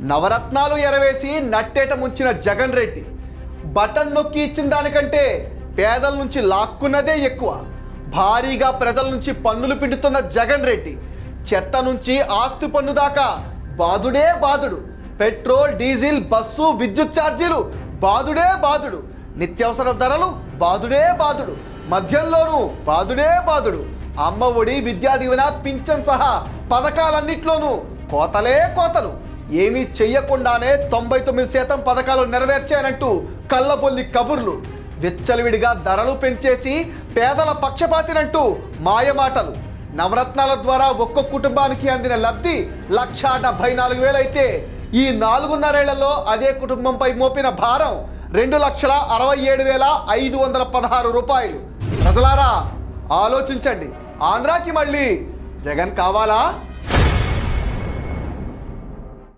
నవరత్నాలు ఎరవేసి నట్టేట ముంచిన జగన్ రెడ్డి బటన్ నొక్కి ఇచ్చిన దానికంటే పేదల నుంచి లాక్కున్నదే ఎక్కువ. భారీగా ప్రజల నుంచి పన్నులు పిండుతున్న జగన్ రెడ్డి చెత్త నుంచి ఆస్తి పన్ను దాకా బాదుడే బాదుడు. పెట్రోల్ డీజిల్ బస్సు విద్యుత్ ఛార్జీలు బాదుడే బాదుడు. నిత్యావసర ధరలు బాదుడే బాదుడు. మద్యంలోనూ బాదుడే బాదుడు. అమ్మ ఒడి విద్యా దీవెన పింఛన్ సహా పథకాలన్నిట్లోనూ కోతలే కోతలు. ఏమీ చెయ్యకుండానే తొంభై తొమ్మిది శాతం పథకాలు నెరవేర్చానంటూ కళ్ళబొల్లి కబుర్లు. విచ్చలవిడిగా ధరలు పెంచేసి పేదల పక్షపాతినంటూ మాయమాటలు. నవరత్నాల ద్వారా ఒక్కొక్క కుటుంబానికి అందిన లబ్ధి లక్ష డెబ్బై నాలుగు వేలైతే ఈ నాలుగున్నరేళ్ళలో అదే కుటుంబంపై మోపిన భారం రెండు లక్షల అరవై ఏడు వేల ఐదు వందల పదహారు రూపాయలు. ప్రజలారా ఆలోచించండి. ఆంధ్రాకి మళ్ళీ జగన్ కావాలా?